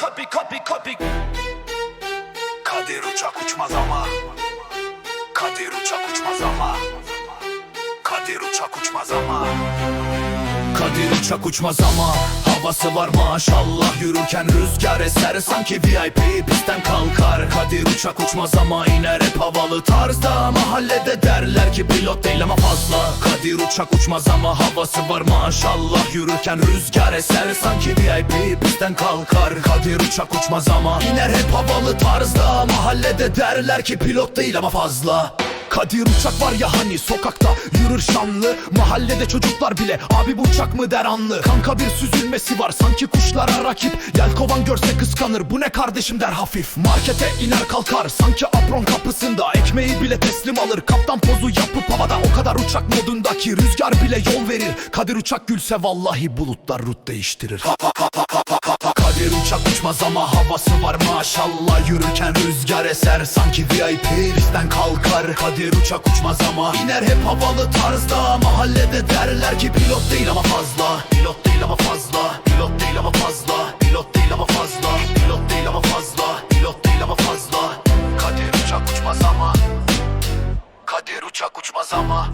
copy copy copy Kadir uçak uçmaz ama. Kadir uçak uçmaz ama. Kadir uçak uçmaz ama Kadir uçak uçmaz ama Havası var maşallah. Yürürken rüzgar eser Sanki VIP pistten kalkar. Kadir uçak uçmaz ama iner hep havalı tarzda. Mahallede derler ki pilot değil ama fazla. Kadir uçak uçmaz ama havası var maşallah. Yürürken rüzgar eser Sanki VIP pistten kalkar. Kadir uçak uçmaz ama iner hep havalı tarzda. Mahallede derler ki pilot değil ama fazla Kadir uçak var ya hani sokakta yürür şanlı. Mahallede çocuklar bile abi bu uçak mı der anlı Kanka bir süzülmesi var sanki kuşlara rakip. Yelkovan görse kıskanır bu ne kardeşim der hafif. Markete iner kalkar sanki apron kapısında. Ekmeği bile teslim alır kaptan pozu yapıp havada. O kadar uçak modundaki rüzgar bile yol verir. Kadir uçak gülse vallahi bulutlar rut değiştirir bir uçak uçmaz ama havası var maşallah. Yürürken rüzgar eser sanki VIP Risten kalkar. Kadir uçak uçmaz ama iner hep havalı tarzda. Mahallede derler ki pilot değil ama fazla. Pilot değil ama fazla. Pilot değil ama fazla. Pilot değil ama fazla. Pilot değil ama fazla. Pilot değil ama fazla. Kadir uçak uçmaz ama. Kadir uçak uçmaz ama.